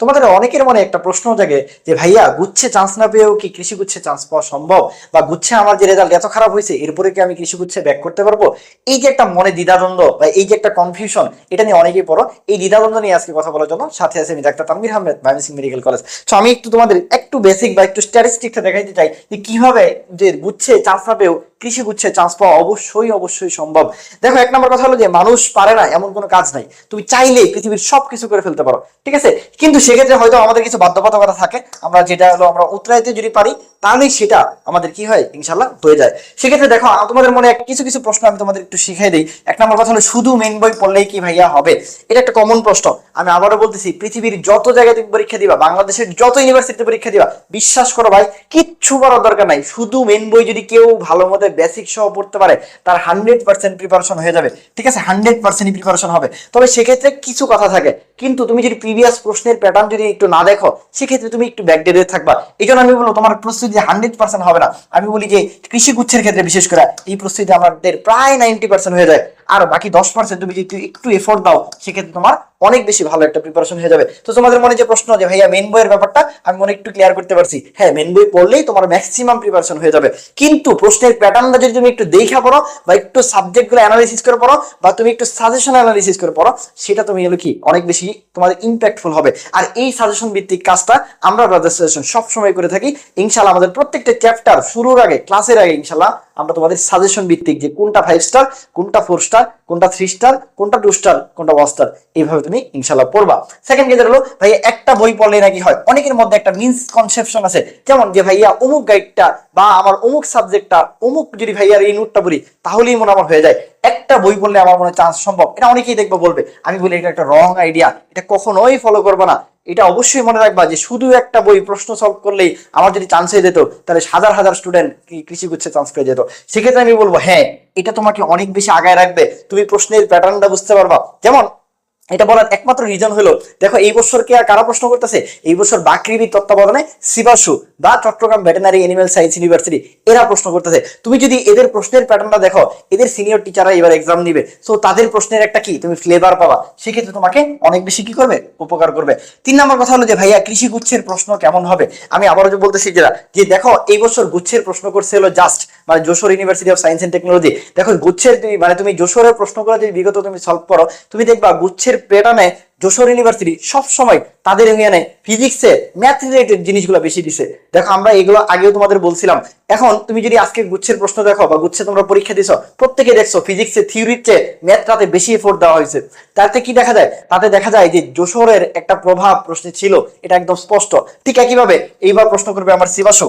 তোমাদের অনেকের মনে একটা প্রশ্ন জাগে যে, ভাইয়া, গুচ্ছে চান্স না পেয়েও কি কৃষি গুচ্ছে চান্স পাওয়া সম্ভব? বা গুচ্ছে আমার যে রেজাল্ট এত খারাপ হয়েছে, এরপরে কি আমি কৃষি গুচ্ছে ব্যাক করতে পারব? এই যে একটা মনে দ্বিধাদ্বন্দ্ব বা এই যে একটা কনফিউশন এটা নিয়ে অনেকেই পড়ো। এই দ্বিধাদ্বন্দ্ব নিয়ে আজকে কথা বলার জন্য সাথে আছে আমি ডাক্তার তানভীর আহমেদ বায়োমেসিং মেডিকেল কলেজ তো আমি একটু তোমাদের একটু বেসিক বা একটু স্ট্যাটিস্টিকটা দেখাইতে চাই যে, কীভাবে যে গুচ্ছে চান্স না পেয়েও কৃষি গুচ্ছে চান্স পাওয়া অবশ্যই অবশ্যই সম্ভব। দেখো, এক নম্বর কথা হলো যে, মানুষ পারে না, এমন কোনো কাজ নাই। তুমি চাইলে পৃথিবীর সব কিছু করে ফেলতে পারো, ঠিক আছে? কিন্তু সেক্ষেত্রে হয়তো আমাদের কিছু বাধ্যবাধকতা থাকে। আমরা যেটা হলো আমরা উত্তরাইতে যদি পারি তাহলেই সেটা আমাদের কি হয়? ইনশাল্লাহ হয়ে যায়। সেক্ষেত্রে দেখো তোমাদের মনে কিছু কিছু প্রশ্ন আমি তোমাদের একটু শিখাই দিই। এক নম্বর কথা হলো, শুধু মেন বই পড়লেই কি ভাইয়া হবে? এটা একটা কমন প্রশ্ন। আমি আবারও বলতেছি, পৃথিবীর যত জায়গায় তুমি পরীক্ষা দিবা, বাংলাদেশের যত ইউনিভার্সিটিতে পরীক্ষা দিবা, বিশ্বাস করো ভাই, কিচ্ছু করার দরকার নাই। শুধু মেন বই যদি কেউ ভালো মতো বেসিক সহ পড়তে পারে, তার হান্ড্রেড পার্সেন্ট প্রিপারেশন হয়ে যাবে। ঠিক আছে হান্ড্রেড পার্সেন্ট প্রিপারেশন হবে। তবে সেক্ষেত্রে কিছু কথা থাকে। কিন্তু তুমি যদি প্রিভিয়াস প্রশ্নের প্যাটার্ন যদি একটু না দেখো, সেক্ষেত্রে তুমি একটু ব্যাকডেটে থাকবা। এই জন্য আমি বলব, তোমার প্রস্তুতি হান্ড্রেড পার্সেন্ট হবে না। আমি বলি যে কৃষি গুচ্ছের ক্ষেত্রে বিশেষ করে এই প্রস্তুতি আমাদের প্রায় নাইনটি পার্সেন্ট হয়ে যায়। আর বাকি দশ পার্সেন্ট তুমি যদি একটু এফোর্ট দাও, সেক্ষেত্রে তোমার অনেক বেশি ভালো একটা প্রিপারেশন হয়ে যাবে। তো তোমাদের মনে যে প্রশ্ন যে, ভাইয়া মেন বইয়ের ব্যাপারটা আমি মনে একটু ক্লিয়ার করতে পারছি। হ্যাঁ মেন বই পড়লেই তোমার ম্যাক্সিমাম প্রিপারেশন হয়ে যাবে। কিন্তু প্রশ্নের প্যাটার্নটা যদি তুমি একটু দেখা পড়ো বা একটু সাবজেক্টগুলো অ্যানালিসিস করে পড়ো বা তুমি একটু সাজেশন অ্যানালিসিস করে পড়ো, সেটা তুমি হলো কি, অনেক বেশি তোমাদের ইম্প্যাক্টফুল হবে। আর এই সাজেশন ভিত্তিক কাজটা আমরা ব্রাদার সাজেশন সবসময় করে থাকি। ইনশাল্লাহ আমাদের প্রত্যেকটা চ্যাপ্টার শুরুর আগে ক্লাসের আগে ইনশাল্লাহ আমরা তোমাদের সাজেশন ভিত্তিক যে কোনটা ফাইভ স্টার কোনটা ফোর স্টার কোনটা থ্রি স্টার কোনটা টু স্টার কোনটা ওয়ান স্টার এইভাবে তুমি ইনশাল্লাহ পড়বা। সেকেন্ড ক্ষেত্রে হলো, ভাইয়া একটা বই পড়লে নাকি হয়? অনেকের মধ্যে একটা মিসকনসেপশন আছে। যেমন যে ভাইয়া অমুক গাইডটা বা আমার অমুক সাবজেক্টটা অমুক যদি ভাইয়ার এই নোটটা পড়ি, তাহলেই মনে আমার হয়ে যায়। একটা বই পড়লে আমার মনে চান্স সম্ভব। এটা অনেকেই দেখব, বলবে, আমি বলি এটা একটা রং আইডিয়া এটা কখনোই ফলো করব না। এটা অবশ্যই মনে রাখবা যে শুধু একটা বই প্রশ্ন সলভ করলেই আমার যদি চান্স হয়ে যেত, তাহলে হাজার হাজার স্টুডেন্ট কৃষি গুচ্ছে চান্স পেয়ে যেত। সেক্ষেত্রে আমি বলব হ্যাঁ এটা তোমাকে অনেক বেশি আগায় রাখবে। তুমি প্রশ্নের প্যাটার্নটা বুঝতে পারবা। যেমন এটা বলার একমাত্র রিজন হলো, দেখো এই বছর কে আর কারা প্রশ্ন করতেছে? এই বছর বাকৃবির তত্ত্বাবধানে সিবাসু বা Chattogram veterinary animal science university এরা প্রশ্ন করতেছে। তুমি যদি এদের প্রশ্নের প্যাটার্নটা দেখো, এদের সিনিয়র টিচাররা এবার এক্সাম নিবে। সো তাদের প্রশ্নের একটা কি? তুমি ফ্লেভার পাবা। সেক্ষেত্রে তোমাকে অনেক বেশি কি করবে? উপকার করবে। তিন নম্বর কথা হলো যে, ভাইয়া, কৃষি গুচ্ছের প্রশ্ন কেমন হবে? আমি আবারও যে বলতেছি যেটা যে দেখো, এই বছর গুচ্ছের প্রশ্ন করছে হলো জাস্ট মানে Jashore university of science and technology দেখো, গুচ্ছের তুমি মানে তুমি যশোরের প্রশ্নগুলো যদি বিগত তুমি সলভ করো, তুমি দেখবা গুচ্ছের প্যাটার্নে যশোর ইউনিভার্সিটি সব সময় তাদের এখানে ফিজিক্সে ম্যাথ রিলেটেড জিনিসগুলো বেশি দিছে। দেখো, আমরা এগুলো আগেও তোমাদের বলছিলাম। এখন তুমি যদি আজকে গুচ্ছের প্রশ্ন দেখো বা গুচ্ছে তোমরা পরীক্ষা দিছো, প্রত্যেকে দেখছ ফিজিক্সে থিওরির চেয়ে ম্যাথটাতে বেশি এফোর্ট দেওয়া হয়েছে। তাতে কি দেখা যায়? তাতে দেখা যায় যে যশোরের একটা প্রভাব প্রশ্নে ছিল, এটা একদম স্পষ্ট। ঠিক একইভাবে এইবার প্রশ্ন করবে আমার শিবাসু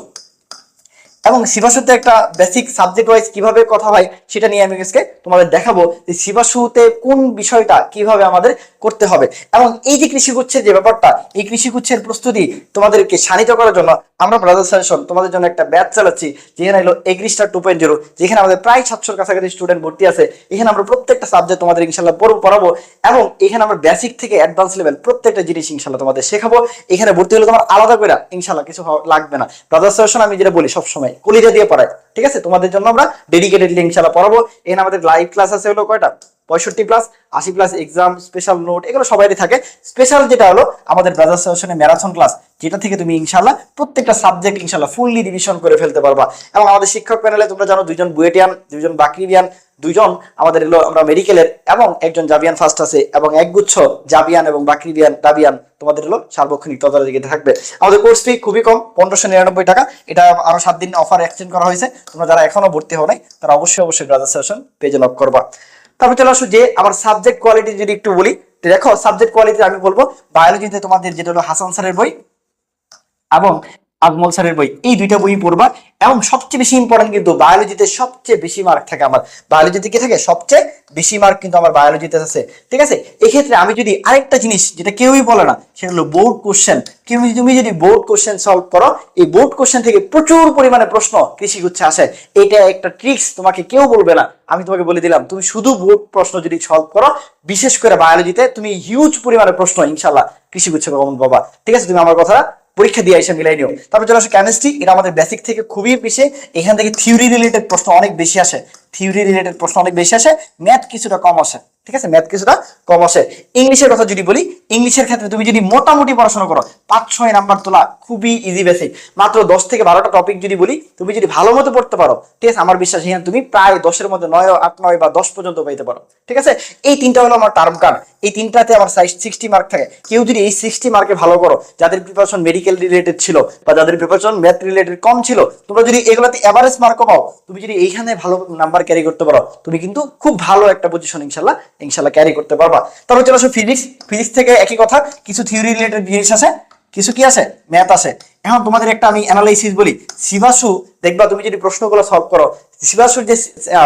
এবং শিবাশুতে একটা বেসিক সাবজেক্ট ওয়াইজ কীভাবে কথা হয় সেটা নিয়ে আমি আজকে তোমাদের দেখাবো যে শিবাশুতে কোন বিষয়টা কীভাবে আমাদের করতে হবে। এবং এই যে কৃষিগুচ্ছের যে ব্যাপারটা, এই কৃষিগুচ্ছের প্রস্তুতি তোমাদেরকে শানিত করার জন্য আমরা ব্রাদার সাজেশন তোমাদের জন্য একটা ব্যাচ চালাচ্ছি, যেখানে হলো এগ্রিস্টার টু পয়েন্ট জিরো, যেখানে আমাদের প্রায় সাতশোর কাছাকাছি স্টুডেন্ট ভর্তি আছে। এখানে আমরা প্রত্যেকটা সাবজেক্ট তোমাদের ইনশাল্লাহ পড়ব, পড়াবো এবং এখানে আমরা বেসিক থেকে অ্যাডভান্স লেভেল প্রত্যেকটা জিনিস ইনশাল্লাহ তোমাদের শেখাবো। এখানে ভর্তি হলে তোমার আলাদা করে ইনশাল্লাহ কিছু লাগবে না। ব্রাদার সাজেশন আমি যেটা বলি সবসময় কলিজা দিয়ে পড়ায়। ঠিক আছে? তোমাদের জন্য আমরা ডেডিকেটেড ডেডিকেটেডলি ছাড়া পড়াবো। এখানে আমাদের লাইভ ক্লাস আছে হলো কয়টা? পঁয়ষট্টি প্লাস আশি প্লাস এক্সাম স্পেশাল নোট এগুলো সবারই থাকে। স্পেশাল যেটা হলো, আমাদের ব্রাদার সেশনে ম্যারাথন ক্লাস যেটা থেকে তুমি ইনশাল্লাহ প্রত্যেকটা সাবজেক্ট ইনশাল্লাহ ফুললি রিভিশন করে ফেলতে পারবা। এবং আমাদের শিক্ষক প্যানেলে তোমরা জানো, দুইজন বুয়েটিয়ান, দুইজন বাকরিবিয়ান, দুইজন আমাদের এলো আমরা মেডিকেলের এবং একজন জাবিয়ান ফার্স্ট আছে, এবং একগুচ্ছ জাবিয়ান এবং বাকরিবিয়ান দাবিয়ান তোমাদের হলো সার্বক্ষণিক তদারকিতে থাকবে। আমাদের কোর্স ফি খুবই কম, পনেরোশো নিরানব্বই টাকা। এটা আরও সাত দিন অফার এক্সটেন্ড করা হয়েছে। তোমরা যারা এখনও ভর্তি হও নাই, তারা অবশ্যই অবশ্যই সেশন পেজে লক করবা। তারপর চলে আসো যে আমার সাবজেক্ট কোয়ালিটি যদি একটু বলি দেখো সাবজেক্ট কোয়ালিটি আমি বলব বায়োলজিতে তোমাদের যেটা হলো হাসান স্যারের বই এবং আজমল স্যারের বই। এই দুইটা বই পড়বা। এবং সবচেয়ে বেশি ইম্পর্টেন্ট কিন্তু বায়োলজিতে সবচেয়ে বেশি মার্ক থাকে আমার। বায়োলজিতে কি থাকে? সবচেয়ে বেশি মার্ক কিন্তু আমার বায়োলজিতে আছে। ঠিক আছে? এক্ষেত্রে আমি যদি আরেকটা জিনিস যেটা কেউই বলে না, সেটা হলো বোর্ড কোশ্চেন তুমি তুমি যদি বোর্ড কোশ্চেন সলভ করো, এই বোর্ড কোশ্চেন থেকে প্রচুর পরিমাণে প্রশ্ন কৃষি গুচ্ছে আসে। এটা একটা ট্রিক্স তোমাকে কেউ বলবে না। আমি তোমাকে বলে দিলাম, তুমি শুধু বোর্ড প্রশ্ন যদি সলভ করো, বিশেষ করে বায়োলজিতে তুমি হিউজ পরিমাণে প্রশ্ন ইনশাল্লাহ কৃষি গুচ্ছে কমন পাবা। ঠিক আছে? তুমি আমার কথা পরীক্ষা দিয়ে এসে মিলাই নিও। তারপর চলে আসে কেমিস্ট্রি এটা আমাদের বেসিক থেকে খুবই বেশি এখান থেকে থিওরি রিলেটেড প্রশ্ন অনেক বেশি আসে। থিওরি রিলেটেড প্রশ্ন অনেক বেশি আসে ম্যাথ কিছুটা কম আসে। ঠিক আছে? ম্যাথ কিছুটা কম আসে। ইংলিশের কথা যদি বলি ইংলিশের ক্ষেত্রে তুমি যদি মোটামুটি পড়াশোনা করো পাঁচ ছয় নাম্বার তোলা খুবই ইজি বেসিক মাত্র দশ থেকে বারোটা টপিক যদি বলি, তুমি যদি ভালো মতো পড়তে পারো ঠিক আছে আমার বিশ্বাস এখানে তুমি প্রায় দশের মধ্যে নয় আট নয় বা দশ পর্যন্ত পাইতে পারো। ঠিক আছে? এই তিনটা হলো আমার টার্ম কার্ড এই তিনটাতে আমার সাইজ সিক্সটি মার্ক থাকে। কেউ যদি এই সিক্সটি মার্কে ভালো করো, যাদের প্রিপারেশন মেডিকেল রিলেটেড ছিল বা যাদের প্রিপারেশন ম্যাথ রিলেটেড কম ছিল, তোমরা যদি এগুলাতে এভারেজ মার্ক পাও, তুমি যদি এইখানে ভালো নাম্বার ক্যারি করতে পারো, তুমি কিন্তু খুব ভালো একটা পজিশন ইনশাল্লাহ ইনশাল্লাহ ক্যারি করতে পারবা। তারপর চলে আসো ফিজিক্স ফিজিক্স থেকে একই কথা, কিছু থিওরি রিলেটেড জিনিস আছে, কিছু কি আছে? ম্যাথ আছে। এখন তোমাদের একটা আমি অ্যানালাইসিস বলি। শিবাসু, দেখবা তুমি যদি প্রশ্নগুলো সলভ করো, শিবাসুর যে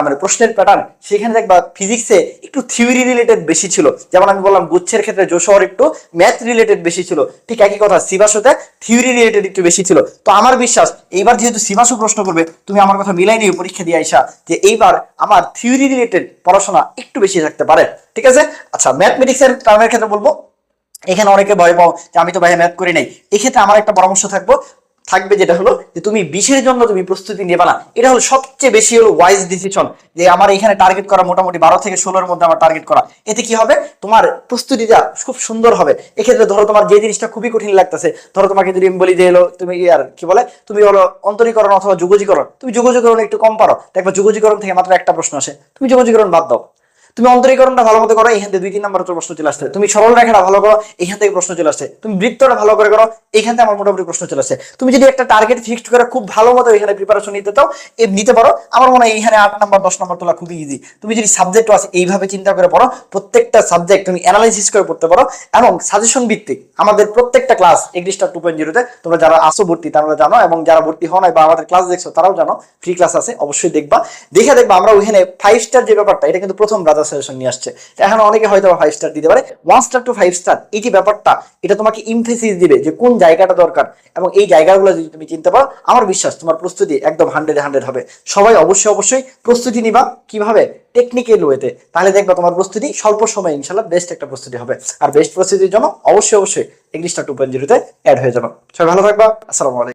মানে প্রশ্নের প্যাটার্ন সেখানে দেখবা ফিজিক্সে একটু থিওরি রিলেটেড বেশি ছিল। যেমন আমি বললাম গুচ্ছের ক্ষেত্রে যশোর একটু ম্যাথ রিলেটেড বেশি ছিল। ঠিক একই কথা, শিবাসুতে থিওরি রিলেটেড একটু বেশি ছিল। তো আমার বিশ্বাস, এইবার যেহেতু শিবাসু প্রশ্ন করবে, তুমি আমার কথা মিলাই নিয়ে পরীক্ষা দিয়ে আইসা, যে এইবার আমার থিওরি রিলেটেড পড়াশোনা একটু বেশি থাকতে পারে। ঠিক আছে? আচ্ছা ম্যাথমেটিক্সের টার্মের ক্ষেত্রে বলব। এখানে অনেকে ভয় পাও যে আমি তো ভাই ম্যাথ করি নাই। এক্ষেত্রে আমার একটা পরামর্শ থাকব, থাকবে যেটা হলো যে তুমি বিশের জন্য তুমি প্রস্তুতি নেবে না এটা হলো সবচেয়ে বেশি হলো ওয়াইজ ডিসিশন যে আমার এখানে টার্গেট করা মোটামুটি বারো থেকে ষোলোর মধ্যে আমার টার্গেট করা। এতে কি হবে? তোমার প্রস্তুতিটা খুব সুন্দর হবে। এক্ষেত্রে ধরো তোমার যে জিনিসটা খুবই কঠিন লাগতেছে, ধরো তোমাকে যদি আমি বলি যে হলো তুমি আর কি বলে, তুমি হলো অন্তরীকরণ অথবা যুগজীকরণ। তুমি যুগজীকরণ একটু কম পারো। দেখবা যুগজীকরণ থেকে মাত্র একটা প্রশ্ন আসে। তুমি যুগজীকরণ বাদ দাও। তুমি অন্তরীকরণটা ভালো মতো করো, এখান থেকে দুই, তিন নম্বর প্রশ্ন চলে আসছে। তুমি সরল রেখাটা ভালো করো, এখান থেকে প্রশ্ন চলে আসছে। তুমি বৃত্তটা ভালো করে করো, এখান থেকে আমার মোটামুটি প্রশ্ন চলে আসছে। তুমি যদি একটা টার্গেট ফিক্সড করে খুব ভালো মতো এখানে প্রিপারেশন নিতে চাও নিতে পারো। আমার মনে হয় এখানে আট নম্বর, দশ নম্বর তোলা খুবই ইজি তুমি যদি সাবজেক্ট আছে, এইভাবে চিন্তা করে পড়ো, প্রত্যেকটা সাবজেক্ট তুমি অ্যানালাইসিস করে পড়তে পারো। এবং সাজেশন ভিত্তিক, আমাদের প্রত্যেকটা ক্লাস এগ্রিস্টার টু পয়েন্ট জিরোতে তোমরা যারা আসো ভর্তি, তারা জানো। এবং যারা ভর্তি হও নাই বা আমাদের ক্লাস দেখছ, তারাও জানো। ফ্রি ক্লাস আছে, অবশ্যই দেখবা। দেখে দেখবা, আমরা ওইখানে ফাইভ স্টার যে ব্যাপারটা, এটা কিন্তু প্রথম ব্রাদার সাজেশন নিয়ে আসছে। এখন অনেকে হয়তো ফাইভ স্টার দিতে পারে। One star two five star এই যে ব্যাপারটা, এটা তোমাকে ইমফেসিস দিবে যে কোন জায়গাটা দরকার। এবং এই জায়গাগুলো যদি তুমি চিনতে পারো, আমার বিশ্বাস তোমার প্রস্তুতি একদম হান্ড্রেড হান্ড্রেড হবে। সবাই অবশ্যই অবশ্যই প্রস্তুতি নিবা। কীভাবে? টেকনিক্যাল ওয়েতে তাহলে দেখবা তোমার প্রস্তুতি স্বল্প সময় ইনশাল্লাহ বেস্ট একটা প্রস্তুতি হবে। আর বেস্ট প্রস্তুতির জন্য অবশ্যই অবশ্যই ইংলিশটা টু পয়েন্ট জিরোতে অ্যাড হয়ে যাবে। সবাই ভালো থাকবা। আসসালামু আলাইকুম।